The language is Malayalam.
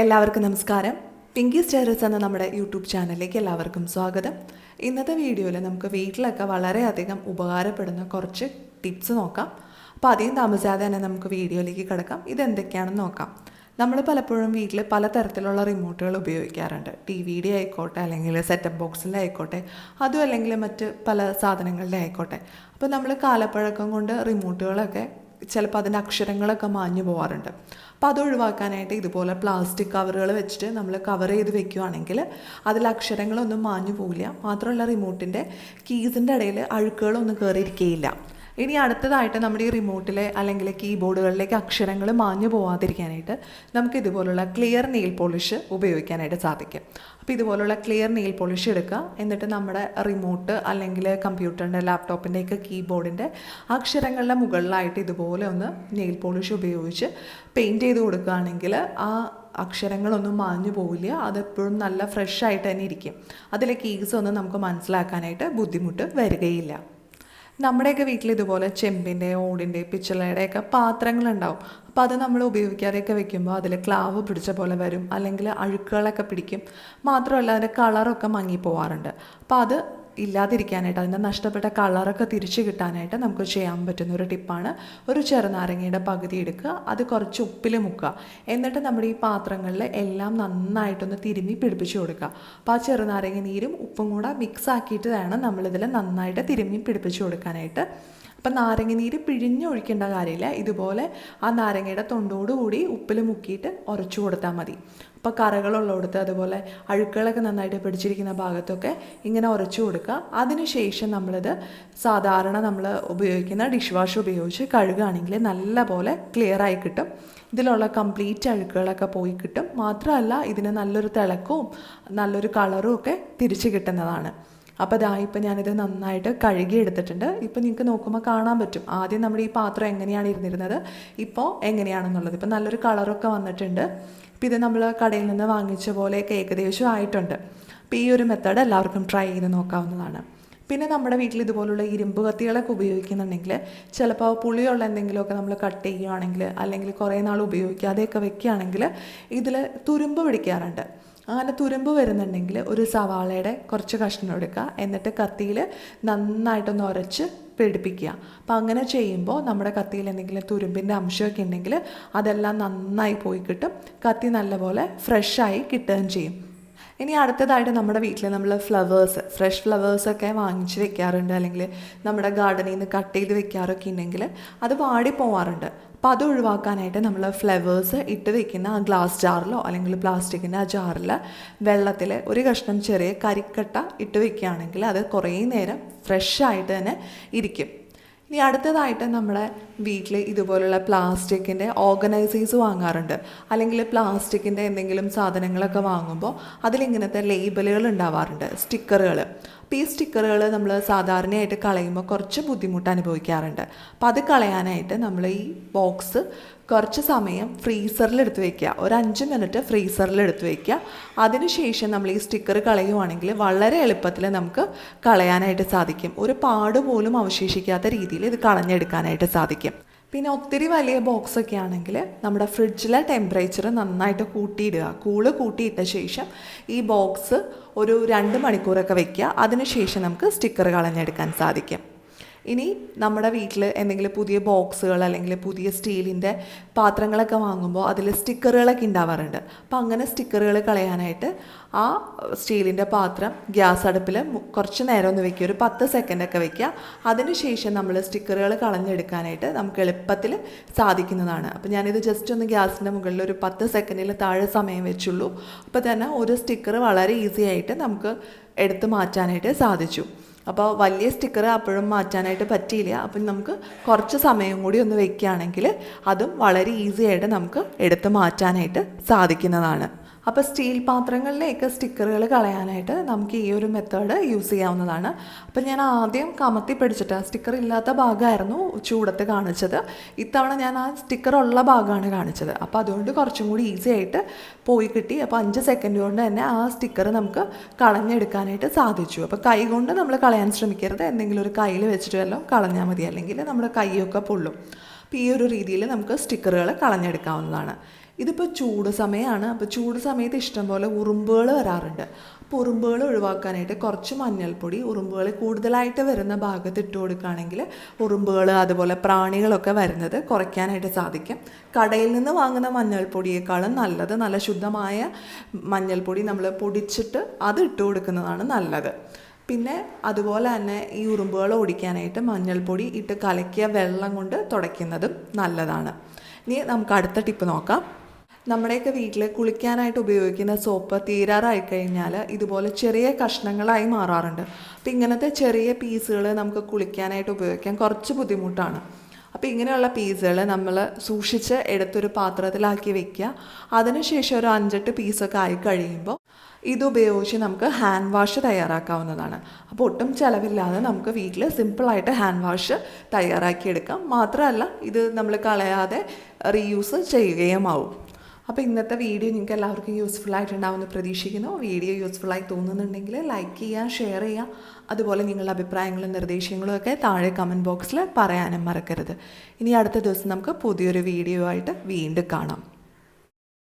എല്ലാവർക്കും നമസ്കാരം. പിങ്കി സ്റ്റേറസ് എന്ന നമ്മുടെ യൂട്യൂബ് ചാനലിലേക്ക് എല്ലാവർക്കും സ്വാഗതം. ഇന്നത്തെ വീഡിയോയിൽ നമുക്ക് വീട്ടിലൊക്കെ വളരെയധികം ഉപകാരപ്പെടുന്ന കുറച്ച് ടിപ്സ് നോക്കാം. അപ്പോൾ അധികം താമസിയാതെ തന്നെ നമുക്ക് വീഡിയോയിലേക്ക് കിടക്കാം. ഇതെന്തൊക്കെയാണെന്ന് നോക്കാം. നമ്മൾ പലപ്പോഴും വീട്ടിൽ പലതരത്തിലുള്ള റിമോട്ടുകൾ ഉപയോഗിക്കാറുണ്ട്. ടി വിയുടെ ആയിക്കോട്ടെ അല്ലെങ്കിൽ സെറ്റപ്പ് ബോക്സിന്റെ ആയിക്കോട്ടെ അതും അല്ലെങ്കിൽ മറ്റ് പല സാധനങ്ങളുടെ ആയിക്കോട്ടെ. അപ്പോൾ നമ്മൾ കാലപ്പഴക്കം കൊണ്ട് റിമോട്ടുകളൊക്കെ ചിലപ്പോൾ അതിന്റെ അക്ഷരങ്ങളൊക്കെ മാഞ്ഞു പോകാറുണ്ട് അപ്പോൾ അത് ഒഴിവാക്കാനായിട്ട് ഇതുപോലെ പ്ലാസ്റ്റിക് കവറുകൾ വെച്ചിട്ട് നമ്മൾ കവർ ചെയ്ത് വെക്കുകയാണെങ്കിൽ അതിൽ അക്ഷരങ്ങളൊന്നും മാഞ്ഞു പോകില്ല മാത്രമല്ല റിമോട്ടിന്റെ കീസിന്റെ ഇടയിൽ അഴുക്കുകളൊന്നും കയറിയിരിക്കുകയില്ല ഇനി അടുത്തതായിട്ട് നമ്മുടെ ഈ റിമോട്ടിലെ അല്ലെങ്കിൽ കീബോർഡുകളിലേക്ക് അക്ഷരങ്ങൾ മാഞ്ഞു പോവാതിരിക്കാനായിട്ട് നമുക്ക് ഇതുപോലുള്ള ക്ലിയർ നെയിൽ പോളിഷ് ഉപയോഗിക്കാനായിട്ട് സാധിക്കും. അപ്പോൾ ഇതുപോലുള്ള ക്ലിയർ നെയിൽ പോളിഷ് എടുക്കുക. എന്നിട്ട് നമ്മുടെ റിമോട്ട് അല്ലെങ്കിൽ കമ്പ്യൂട്ടറിന്റെ ലാപ്ടോപ്പിന്റെയൊക്കെ കീബോർഡിന്റെ അക്ഷരങ്ങളുടെ മുകളിലായിട്ട് ഇതുപോലെ ഒന്ന് നെയിൽ പോളിഷ് ഉപയോഗിച്ച് പെയിന്റ് ചെയ്ത് കൊടുക്കുകയാണെങ്കിൽ ആ അക്ഷരങ്ങളൊന്നും മാഞ്ഞു പോവില്ല. അതെപ്പോഴും നല്ല ഫ്രഷ് ആയിട്ട് തന്നെ ഇരിക്കും. അതിലെ കീസ് ഒന്നും നമുക്ക് മനസ്സിലാക്കാനായിട്ട് ബുദ്ധിമുട്ട് വരികയില്ല. നമ്മുടെയൊക്കെ വീട്ടിൽ ഇതുപോലെ ചെമ്പിന്റെ ഓടിന്റെ പിച്ചളയുടെയൊക്കെ പാത്രങ്ങളുണ്ടാവും. അപ്പോൾ അത് നമ്മൾ ഉപയോഗിക്കാതെയൊക്കെ വെക്കുമ്പോൾ അതിൽ ക്ലാവ് പിടിച്ച പോലെ വരും. അല്ലെങ്കിൽ അഴുക്കുകളൊക്കെ പിടിക്കും. മാത്രമല്ല അതിന്റെ കളറൊക്കെ മങ്ങിപ്പോവാറുണ്ട്. അപ്പോൾ അത് ഇല്ലാതിരിക്കാനായിട്ട് അതിന്റെ നഷ്ടപ്പെട്ട കളറൊക്കെ തിരിച്ചു കിട്ടാനായിട്ട് നമുക്ക് ചെയ്യാൻ പറ്റുന്ന ഒരു ടിപ്പാണ്. ഒരു ചെറുനാരങ്ങയുടെ പകുതി എടുക്കുക അത് കുറച്ച് ഉപ്പിൽ മുക്കുക. എന്നിട്ട് നമ്മുടെ ഈ പാത്രങ്ങളിൽ എല്ലാം നന്നായിട്ടൊന്ന് തിരുമ്മി പിടിപ്പിച്ചു കൊടുക്കുക. അപ്പോൾ ആ ചെറുനാരങ്ങ നീരും ഉപ്പും കൂടെ മിക്സ് ആക്കിയിട്ട് വേണം നമ്മളിതിൽ നന്നായിട്ട് തിരുമ്മി പിടിപ്പിച്ചു കൊടുക്കാനായിട്ട്. അപ്പം നാരങ്ങ നീര് പിഴിഞ്ഞൊഴിക്കേണ്ട കാര്യമില്ല. ഇതുപോലെ ആ നാരങ്ങയുടെ തൊണ്ടോടുകൂടി ഉപ്പിൽ മുക്കിയിട്ട് ഉരച്ചു കൊടുത്താൽ മതി. അപ്പോൾ കറകളുള്ളിടത്ത് അതുപോലെ അഴുക്കുകളൊക്കെ നന്നായിട്ട് പിടിച്ചിരിക്കുന്ന ഭാഗത്തൊക്കെ ഇങ്ങനെ ഉരച്ചു കൊടുക്കുക. അതിനുശേഷം നമ്മളിത് സാധാരണ നമ്മൾ ഉപയോഗിക്കുന്ന ഡിഷ് വാഷ് ഉപയോഗിച്ച് കഴുകുകയാണെങ്കിൽ നല്ല പോലെ ക്ലിയർ ആയി കിട്ടും. ഇതിലുള്ള കംപ്ലീറ്റ് അഴുക്കുകളൊക്കെ പോയി കിട്ടും. മാത്രമല്ല ഇതിന് നല്ലൊരു തിളക്കവും നല്ലൊരു കളറും ഒക്കെ തിരിച്ചു കിട്ടുന്നതാണ്. അപ്പോൾ ഇതാ ഇപ്പം ഞാനിത് നന്നായിട്ട് കഴുകി എടുത്തിട്ടുണ്ട് ഇപ്പം നിങ്ങൾക്ക് നോക്കുമ്പോൾ കാണാൻ പറ്റും. ആദ്യം നമ്മുടെ ഈ പാത്രം എങ്ങനെയാണ് ഇരുന്നിരുന്നത്? ഇപ്പോൾ എങ്ങനെയാണെന്നുള്ളത്. ഇപ്പം നല്ലൊരു കളറൊക്കെ വന്നിട്ടുണ്ട്. ഇപ്പം ഇത് നമ്മൾ കടയിൽ നിന്ന് വാങ്ങിച്ച പോലെയൊക്കെ ഏകദേശം ആയിട്ടുണ്ട്. അപ്പോൾ ഈ ഒരു മെത്തേഡ് എല്ലാവർക്കും ട്രൈ ചെയ്ത് നോക്കാവുന്നതാണ്. പിന്നെ നമ്മുടെ വീട്ടിൽ ഇതുപോലുള്ള ഇരുമ്പ് കത്തികളൊക്കെ ഉപയോഗിക്കുന്നുണ്ടെങ്കിൽ ചിലപ്പോൾ പുളിയുള്ള എന്തെങ്കിലുമൊക്കെ നമ്മൾ കട്ട് ചെയ്യുകയാണെങ്കിൽ അല്ലെങ്കിൽ കുറേ നാൾ ഉപയോഗിക്കാതെയൊക്കെ വെക്കുകയാണെങ്കിൽ ഇതിൽ തുരുമ്പ് പിടിക്കാറുണ്ട്. അങ്ങനെ തുരുമ്പ് വരുന്നുണ്ടെങ്കിൽ ഒരു സവാളയുടെ കുറച്ച് കഷ്ണം എടുക്കുക. എന്നിട്ട് കത്തിയിൽ നന്നായിട്ടൊന്ന് ഉരച്ച് പിടിപ്പിക്കുക. അപ്പോൾ അങ്ങനെ ചെയ്യുമ്പോൾ നമ്മുടെ കത്തിയിൽ എന്തെങ്കിലും തുരുമ്പിന്റെ അംശമൊക്കെ ഉണ്ടെങ്കിൽ അതെല്ലാം നന്നായി പോയി കിട്ടും. കത്തി നല്ലപോലെ ഫ്രഷായി കിട്ടുകയും ചെയ്യും. ഇനി അടുത്തതായിട്ട് നമ്മുടെ വീട്ടിൽ നമ്മൾ ഫ്ലവേഴ്സ് ഫ്രഷ് ഫ്ലവേഴ്സൊക്കെ വാങ്ങിച്ച് വെക്കാറുണ്ട്. അല്ലെങ്കിൽ നമ്മുടെ ഗാർഡനിൽ നിന്ന് കട്ട് ചെയ്ത് വെക്കാറൊക്കെ ഉണ്ടെങ്കിൽ അത് വാടി പോവാറുണ്ട്. അപ്പോൾ അത് ഒഴിവാക്കാനായിട്ട് നമ്മൾ ഫ്ലവേഴ്സ് ഇട്ട് വെക്കുന്ന ആ ഗ്ലാസ് ജാറിലോ അല്ലെങ്കിൽ പ്ലാസ്റ്റിക്കിന്റെ ആ ജാറിൽ വെള്ളത്തിൽ ഒരു കഷ്ണം ചെറിയ കരിക്കട്ട ഇട്ട് വെക്കുകയാണെങ്കിൽ അത് കുറേ നേരം ഫ്രഷ് ആയിട്ട് തന്നെ ഇരിക്കും. ഇനി അടുത്തതായിട്ട് നമ്മളെ വീട്ടിൽ ഇതുപോലുള്ള പ്ലാസ്റ്റിക്കിന്റെ ഓർഗനൈസേഴ്സ് വാങ്ങാറുണ്ട്. അല്ലെങ്കിൽ പ്ലാസ്റ്റിക്കിന്റെ എന്തെങ്കിലും സാധനങ്ങളൊക്കെ വാങ്ങുമ്പോൾ അതിലിങ്ങനത്തെ ലേബലുകൾ ഉണ്ടാവാറുണ്ട് സ്റ്റിക്കറുകൾ. അപ്പോൾ ഈ സ്റ്റിക്കറുകൾ നമ്മൾ സാധാരണയായിട്ട് കളയുമ്പോൾ കുറച്ച് ബുദ്ധിമുട്ട് അനുഭവിക്കാറുണ്ട്. അപ്പോൾ അത് കളയാനായിട്ട് നമ്മൾ ഈ ബോക്സ് കുറച്ച് സമയം ഫ്രീസറിൽ എടുത്ത് വെക്കുക. ഒരു അഞ്ച് മിനിറ്റ് ഫ്രീസറിൽ എടുത്ത് വെക്കുക. അതിനുശേഷം നമ്മൾ ഈ സ്റ്റിക്കർ കളയുവാണെങ്കിൽ വളരെ എളുപ്പത്തിൽ നമുക്ക് കളയാനായിട്ട് സാധിക്കും. ഒരു പാട് പോലും അവശേഷിക്കാത്ത രീതിയിൽ ഇത് കളഞ്ഞെടുക്കാനായിട്ട് സാധിക്കും. പിന്നെ ഒത്തിരി വലിയ ബോക്സ് ഒക്കെ ആണെങ്കിൽ നമ്മുടെ ഫ്രിഡ്ജിലെ ടെമ്പറേച്ചർ നന്നായിട്ട് കൂട്ടിയിടുക. കൂൾ കൂട്ടിയിട്ട ശേഷം ഈ ബോക്സ് ഒരു രണ്ട് മണിക്കൂറൊക്കെ വെക്കുക. അതിനുശേഷം നമുക്ക് സ്റ്റിക്കർ കളഞ്ഞെടുക്കാൻ സാധിക്കും. ഇനി നമ്മുടെ വീട്ടിൽ എന്തെങ്കിലും പുതിയ ബോക്സുകൾ അല്ലെങ്കിൽ പുതിയ സ്റ്റീലിന്റെ പാത്രങ്ങളൊക്കെ വാങ്ങുമ്പോൾ അതിൽ സ്റ്റിക്കറുകളൊക്കെ ഉണ്ടാവാറുണ്ട്. അപ്പോൾ അങ്ങനെ സ്റ്റിക്കറുകൾ കളയാനായിട്ട് ആ സ്റ്റീലിന്റെ പാത്രം ഗ്യാസ് അടുപ്പിൽ കുറച്ച് നേരം ഒന്ന് വെക്കുക. ഒരു പത്ത് സെക്കൻഡൊക്കെ വെക്കുക. അതിനുശേഷം നമ്മൾ സ്റ്റിക്കറുകൾ കളഞ്ഞെടുക്കാനായിട്ട് നമുക്ക് എളുപ്പത്തിൽ സാധിക്കുന്നതാണ്. അപ്പോൾ ഞാനിത് ജസ്റ്റ് ഒന്ന് ഗ്യാസിന്റെ മുകളിൽ ഒരു പത്ത് സെക്കൻഡിൽ താഴെ സമയം വെച്ചുള്ളൂ. അപ്പോൾ തന്നെ ഒരു സ്റ്റിക്കർ വളരെ ഈസി ആയിട്ട് നമുക്ക് എടുത്തു മാറ്റാനായിട്ട് സാധിച്ചു. അപ്പോൾ വലിയ സ്റ്റിക്കർ അപ്പോഴും മാറ്റാനായിട്ട് പറ്റിയില്ല. അപ്പം നമുക്ക് കുറച്ച് സമയം കൂടി ഒന്ന് വെക്കുകയാണെങ്കിൽ അതും വളരെ ഈസി ആയിട്ട് നമുക്ക് എടുത്ത് മാറ്റാനായിട്ട് സാധിക്കുന്നതാണ്. അപ്പോൾ സ്റ്റീൽ പാത്രങ്ങളിലേക്ക് സ്റ്റിക്കറുകൾ കളയാനായിട്ട് നമുക്ക് ഈ ഒരു മെത്തേഡ് യൂസ് ചെയ്യാവുന്നതാണ്. അപ്പോൾ ഞാൻ ആദ്യം കമത്തി പിടിച്ചിട്ട് സ്റ്റിക്കർ ഇല്ലാത്ത ഭാഗമായിരുന്നു ചൂടത്ത് കാണിച്ചത്. ഇത്തവണ ഞാൻ ആ സ്റ്റിക്കർ ഉള്ള ഭാഗമാണ് കാണിച്ചത്. അപ്പോൾ അതുകൊണ്ട് കുറച്ചും കൂടി ഈസി ആയിട്ട് പോയി കിട്ടി. അപ്പോൾ അഞ്ച് സെക്കൻഡ് കൊണ്ട് തന്നെ ആ സ്റ്റിക്കർ നമുക്ക് കളഞ്ഞെടുക്കാനായിട്ട് സാധിച്ചു. അപ്പോൾ കൈ കൊണ്ട് നമ്മൾ കളയാൻ ശ്രമിക്കരുത്. എന്തെങ്കിലും ഒരു കയ്യിൽ വെച്ചിട്ട് വല്ലതും കളഞ്ഞാൽ മതി. അല്ലെങ്കിൽ നമ്മുടെ കൈയൊക്കെ പൊള്ളും. അപ്പോൾ ഈ ഒരു രീതിയിൽ നമുക്ക് സ്റ്റിക്കറുകൾ കളഞ്ഞെടുക്കാവുന്നതാണ്. ഇതിപ്പോൾ ചൂട് സമയമാണ് അപ്പോൾ ചൂട് സമയത്ത് ഇഷ്ടംപോലെ ഉറുമ്പുകൾ വരാറുണ്ട്. അപ്പോൾ ഉറുമ്പുകൾ ഒഴിവാക്കാനായിട്ട് കുറച്ച് മഞ്ഞൾപ്പൊടി ഉറുമ്പുകൾ കൂടുതലായിട്ട് വരുന്ന ഭാഗത്ത് ഇട്ട് കൊടുക്കുകയാണെങ്കിൽ ഉറുമ്പുകൾ അതുപോലെ പ്രാണികളൊക്കെ വരുന്നത് കുറയ്ക്കാനായിട്ട് സാധിക്കും. കടയിൽ നിന്ന് വാങ്ങുന്ന മഞ്ഞൾപ്പൊടിയേക്കാളും നല്ലത് നല്ല ശുദ്ധമായ മഞ്ഞൾപ്പൊടി നമ്മൾ പൊടിച്ചിട്ട് അത് ഇട്ട് കൊടുക്കുന്നതാണ് നല്ലത്. പിന്നെ അതുപോലെ തന്നെ ഈ ഉറുമ്പുകൾ ഓടിക്കാനായിട്ട് മഞ്ഞൾപ്പൊടി ഇട്ട് കലക്കിയ വെള്ളം കൊണ്ട് തുടയ്ക്കുന്നതും നല്ലതാണ്. ഇനി നമുക്ക് അടുത്ത ടിപ്പ് നോക്കാം. നമ്മുടെയൊക്കെ വീട്ടിൽ കുളിക്കാനായിട്ട് ഉപയോഗിക്കുന്ന സോപ്പ് തീരാറായി കഴിഞ്ഞാൽ ഇതുപോലെ ചെറിയ കഷ്ണങ്ങളായി മാറാറുണ്ട്. അപ്പം ഇങ്ങനത്തെ ചെറിയ പീസുകൾ നമുക്ക് കുളിക്കാനായിട്ട് ഉപയോഗിക്കാൻ കുറച്ച് ബുദ്ധിമുട്ടാണ്. അപ്പോൾ ഇങ്ങനെയുള്ള പീസുകൾ നമ്മൾ സൂക്ഷിച്ച് എടുത്തൊരു പാത്രത്തിലാക്കി വെക്കുക. അതിനുശേഷം ഒരു അഞ്ചെട്ട് പീസൊക്കെ ആയി കഴിയുമ്പോൾ ഇതുപയോഗിച്ച് നമുക്ക് ഹാൻഡ് വാഷ് തയ്യാറാക്കാവുന്നതാണ്. അപ്പോൾ ഒട്ടും ചിലവില്ലാതെ നമുക്ക് വീട്ടിൽ സിമ്പിളായിട്ട് ഹാൻഡ് വാഷ് തയ്യാറാക്കിയെടുക്കാം. മാത്രമല്ല ഇത് നമ്മൾ കളയാതെ റീയൂസ് ചെയ്യുകയും ആവും. അപ്പോൾ ഇന്നത്തെ വീഡിയോ നിങ്ങൾക്ക് എല്ലാവർക്കും യൂസ്ഫുൾ ആയിട്ടുണ്ടാവുമെന്ന് പ്രതീക്ഷിക്കുന്നു. വീഡിയോ യൂസ്ഫുൾ ആയി തോന്നുന്നുണ്ടെങ്കിൽ ലൈക്ക് ചെയ്യുക ഷെയർ ചെയ്യുക. അതുപോലെ നിങ്ങളുടെ അഭിപ്രായങ്ങളും നിർദ്ദേശങ്ങളും ഒക്കെ താഴെ കമന്റ് ബോക്സിൽ പറയാനും മറക്കരുത്. ഇനി അടുത്ത ദിവസം നമുക്ക് പുതിയൊരു വീഡിയോ ആയിട്ട് വീണ്ടും കാണാം.